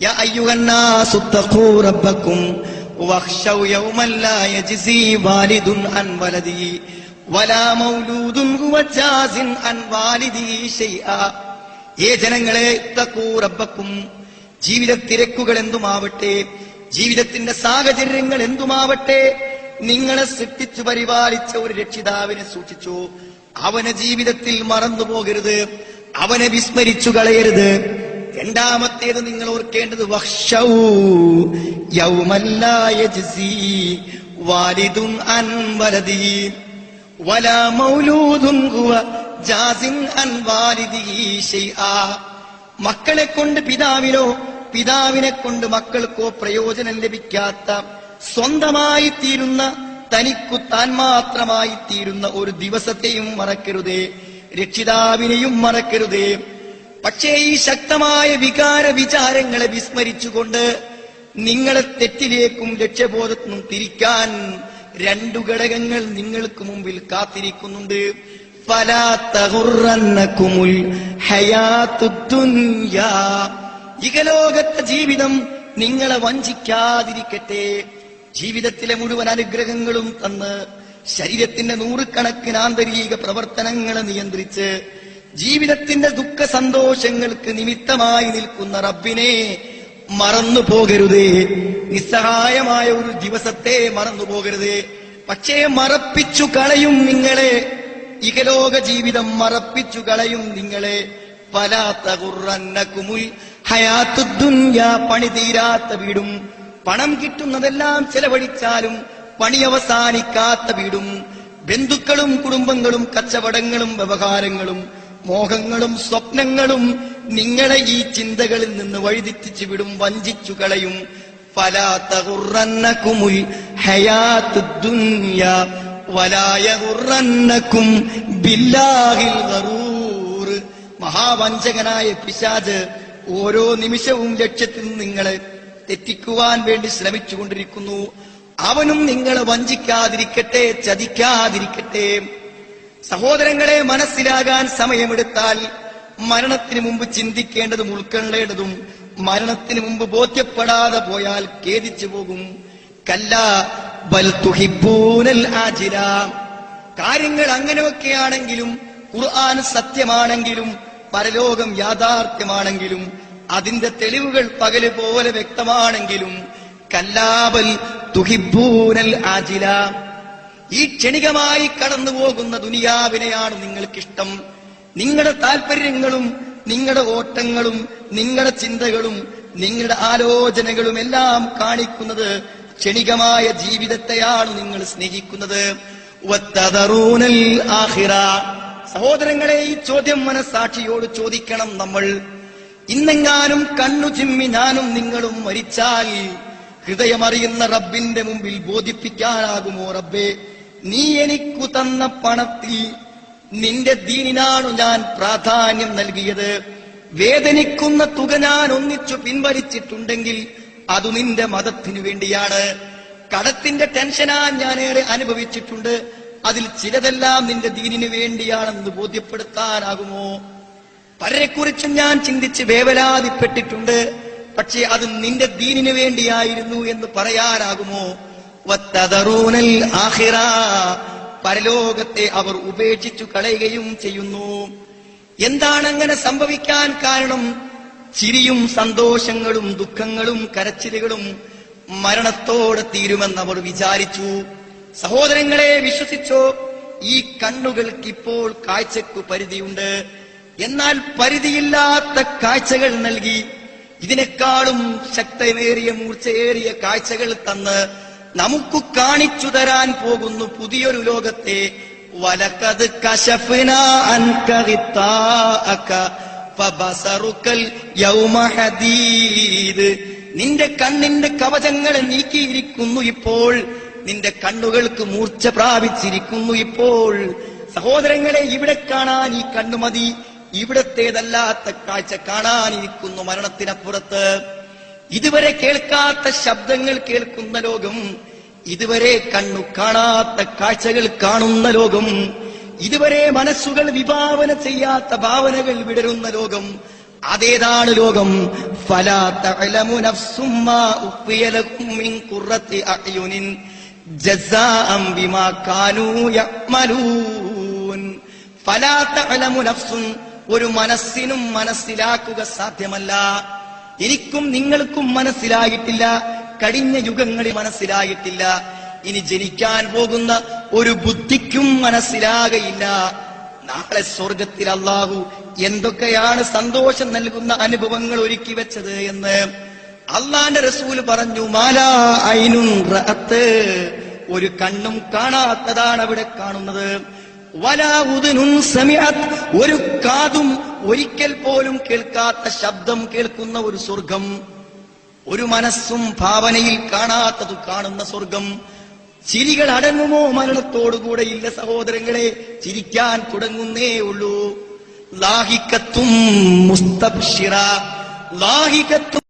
يا أيها الناس اتقوا ربكم واخشوا يوما لا يجزي والد عن ولده ولا مولود هو جاز عن والده شيئا ഏ ജനങ്ങളെ ഇത്തക്കൂ റബ്ബക്കും ജീവിത തിരക്കുകൾ എന്തുമാവട്ടെ ജീവിതത്തിന്റെ സാഹചര്യങ്ങൾ എന്തുമാവട്ടെ നിങ്ങളെ സൃഷ്ടിച്ചു പരിപാലിച്ച ഒരു രക്ഷിതാവിനെ സൂക്ഷിച്ചു അവനെ ജീവിതത്തിൽ മറന്നു പോകരുത് അവനെ വിസ്മരിച്ചു കളയരുത് രണ്ടാമത്തേത് നിങ്ങൾ ഓർക്കേണ്ടത് അൻ വലാ ജാസിൻ അൻ മക്കളെ കൊണ്ട് പിതാവിനോ പിതാവിനെ കൊണ്ട് മക്കൾക്കോ പ്രയോജനം ലഭിക്കാത്ത സ്വന്തമായി തീരുന്ന തനിക്കു താൻ മാത്രമായി തീരുന്ന ഒരു ദിവസത്തെയും മറക്കരുതേ. രക്ഷിതാവിനെയും മറക്കരുതേ. പക്ഷേ ഈ ശക്തമായ വികാര വിചാരങ്ങളെ വിസ്മരിച്ചുകൊണ്ട് നിങ്ങളെ തെറ്റിലേക്കും ലക്ഷ്യബോധത്തിനും തിരിക്കാൻ രണ്ടു ഘടകങ്ങൾ നിങ്ങൾക്ക് മുമ്പിൽ കാത്തിരിക്കുന്നുണ്ട് ഫലാത്തകുറന്നക്കുമുൽ ഹയാത്തുദ്ദുന്യാ. ഇഹലോകത്തെ ജീവിതം നിങ്ങളെ വഞ്ചിക്കാതിരിക്കട്ടെ ജീവിതത്തിലെ മുഴുവൻ അനുഗ്രഹങ്ങളും തന്ന് ശരീരത്തിന്റെ നൂറുകണക്കിന് ആന്തരിക പ്രവർത്തനങ്ങളെ നിയന്ത്രിച്ച് ജീവിതത്തിന്റെ ദുഃഖ സന്തോഷങ്ങൾക്ക് നിമിത്തമായി നിൽക്കുന്ന റബ്ബിനെ മറന്നു പോകരുതേ. നിസ്സഹായമായ ഒരു ദിവസത്തെ മറന്നു പോകരുതേ. പക്ഷേ മറപ്പിച്ചു കളയും നിങ്ങളെ. ഇകലോക ജീവിതം മറപ്പിച്ചു കളയും നിങ്ങളെ. പലാത്തകുറന്നക്കുമുൽ ഹയാത്തുദ്ദുന്യ പണി തീരാത്ത വീടും. പണം കിട്ടുന്നതെല്ലാം ചെലവഴിച്ചാലും പണി അവസാനിക്കാത്ത വീടും. ബന്ധുക്കളും കുടുംബങ്ങളും കച്ചവടങ്ങളും വ്യവഹാരങ്ങളും മോഹങ്ങളും സ്വപ്നങ്ങളും നിങ്ങളെ ഈ ചിന്തകളിൽ നിന്ന് വഴിതെറ്റിച്ചു വിടും വഞ്ചിച്ചു കളയും. ഹയാത്തുദ്ദുന്യ വലായകുറന്നക്കും ബില്ലാഹിൽ മഹാവഞ്ചകനായ പിശാജ് ഓരോ നിമിഷവും ലക്ഷ്യത്തിൽ നിങ്ങളെ തെറ്റിക്കുവാൻ വേണ്ടി ശ്രമിച്ചുകൊണ്ടിരിക്കുന്നു. അവനും നിങ്ങളെ വഞ്ചിക്കാതിരിക്കട്ടെ ചതിക്കാതിരിക്കട്ടെ. സഹോദരങ്ങളെ മനസ്സിലാകാൻ സമയമെടുത്താൽ മരണത്തിന് മുമ്പ് ചിന്തിക്കേണ്ടതും ഉൾക്കൊള്ളേണ്ടതും മരണത്തിന് മുമ്പ് ബോധ്യപ്പെടാതെ പോയാൽ ഖേദിച്ചു പോകും. കല്ല ബൽ തുഹിബൂനൽ ആജില. കാര്യങ്ങൾ അങ്ങനെയൊക്കെയാണെങ്കിലും ഖുർആൻ സത്യമാണെങ്കിലും പരലോകം യാഥാർത്ഥ്യമാണെങ്കിലും അതിന്റെ തെളിവുകൾ പകൽ പോലെ വ്യക്തമാണെങ്കിലും കല്ലാബൽ തുഹിബൂനൽ ആജില. ഈ ക്ഷണികമായി കടന്നു പോകുന്ന ദുനിയാവിനെയാണ് നിങ്ങൾക്കിഷ്ടം. നിങ്ങളുടെ താല്പര്യങ്ങളും നിങ്ങളുടെ ഓട്ടങ്ങളും നിങ്ങളുടെ ചിന്തകളും നിങ്ങളുടെ ആലോചനകളും എല്ലാം കാണിക്കുന്നത് ക്ഷണികമായ ജീവിതത്തെയാണ് നിങ്ങൾ സ്നേഹിക്കുന്നത്. സഹോദരങ്ങളെ ഈ ചോദ്യം മനസാക്ഷിയോട് ചോദിക്കണം നമ്മൾ. ഇന്നെങ്ങാനും കണ്ണു ചിമ്മി ഞാനും നിങ്ങളും മരിച്ചാൽ ഹൃദയമറിയുന്ന റബ്ബിന്റെ മുമ്പിൽ ബോധിപ്പിക്കാനാകുമോ റബ്ബേ? നീ എനിക്കു തന്ന പണത്തിൽ നിന്റെ ദീനിനാണു ഞാൻ പ്രാധാന്യം നൽകിയത്. വേദനിക്കുന്ന തുക ഞാൻ ഒന്നിച്ചു പിൻവലിച്ചിട്ടുണ്ടെങ്കിൽ അത് നിന്റെ മതത്തിനു വേണ്ടിയാണ്. കടത്തിന്റെ ടെൻഷനാ ഞാൻ ഏറെ അനുഭവിച്ചിട്ടുണ്ട്. അതിൽ ചിലതെല്ലാം നിന്റെ ദീനിനു വേണ്ടിയാണെന്ന് ബോധ്യപ്പെടുത്താനാകുമോ? പലരെക്കുറിച്ചും ഞാൻ ചിന്തിച്ച് വേവലാതിപ്പെട്ടിട്ടുണ്ട്. പക്ഷേ അത് നിന്റെ ദീനിനു വേണ്ടിയായിരുന്നു എന്ന് പറയാനാകുമോ. പരലോകത്തെ അവർ ഉപേക്ഷിച്ചു കളയുകയും ചെയ്യുന്നു. എന്താണ് അങ്ങനെ സംഭവിക്കാൻ കാരണം? ചിരിയും സന്തോഷങ്ങളും ദുഃഖങ്ങളും കരച്ചിലുകളും മരണത്തോടെ തീരുമെന്ന് അവർ വിചാരിച്ചു. സഹോദരങ്ങളെ വിശ്വസിച്ചോ? ഈ കണ്ണുകൾക്ക് ഇപ്പോൾ കാഴ്ചക്കു പരിധിയുണ്ട്. എന്നാൽ പരിധിയില്ലാത്ത കാഴ്ചകൾ നൽകി. ഇതിനേക്കാളും ശക്തമേറിയ മൂർച്ചയേറിയ കാഴ്ചകൾ തന്ന് നമുക്ക് കാണിച്ചു തരാൻ പോകുന്നു പുതിയൊരു ലോകത്തെ. വലക്കത് കശഫിനീത് നിന്റെ കണ്ണിന്റെ കവചങ്ങളെ നീക്കിയിരിക്കുന്നു ഇപ്പോൾ. നിന്റെ കണ്ണുകൾക്ക് മൂർച്ച പ്രാപിച്ചിരിക്കുന്നു ഇപ്പോൾ. സഹോദരങ്ങളെ ഇവിടെ കാണാൻ ഈ കണ്ണുമതി. ഇവിടത്തേതല്ലാത്ത കാഴ്ച കാണാനിരിക്കുന്നു മരണത്തിനപ്പുറത്ത്. ഇതുവരെ കേൾക്കാത്ത ശബ്ദങ്ങൾ കേൾക്കുന്ന ലോകം ഇതുവരെ കണ്ണു കാണാത്ത കാഴ്ചകൾ കാണുന്ന ലോകം ഇതുവരെ മനസ്സുകൾ വിഭാവന ചെയ്യാത്ത ഭാവനകൾ വിടരുന്ന ലോകം അതേതാണ് ലോകം. ഒരു മനസ്സിനും മനസ്സിലാക്കുക സാധ്യമല്ല. എനിക്കും നിങ്ങൾക്കും മനസ്സിലായിട്ടില്ല. കഴിഞ്ഞ യുഗങ്ങളിൽ മനസ്സിലായിട്ടില്ല. ഇനി ജനിക്കാൻ പോകുന്ന ഒരു ബുദ്ധിക്കും മനസ്സിലാകയില്ല. നാളെ സ്വർഗത്തിൽ അള്ളാഹു എന്തൊക്കെയാണ് സന്തോഷം നൽകുന്ന അനുഭവങ്ങൾ ഒരുക്കി വെച്ചത് എന്ന് അള്ളാന്റെ റസൂൽ പറഞ്ഞു മാലാ ഐനുൻ റഅത്ത്. ഒരു കണ്ണും കാണാത്തതാണ് അവിടെ കാണുന്നത്. വലാ ഉദുനുൻ സമയത്ത് ഒരു കാതും ഒരിക്കൽ പോലും കേൾക്കാത്ത ശബ്ദം കേൾക്കുന്ന ഒരു സ്വർഗം ഒരു മനസ്സും ഭാവനയിൽ കാണാത്തത് കാണുന്ന സ്വർഗം. ചിരികൾ അടങ്ങുമോ മരണത്തോടുകൂടെ? ഇല്ല സഹോദരങ്ങളെ ചിരിക്കാൻ തുടങ്ങുന്നേ ഉള്ളൂ. ലാഹിക്കത്തും മുസ്തബ്ഷിറ. ലാഹിക്കത്തും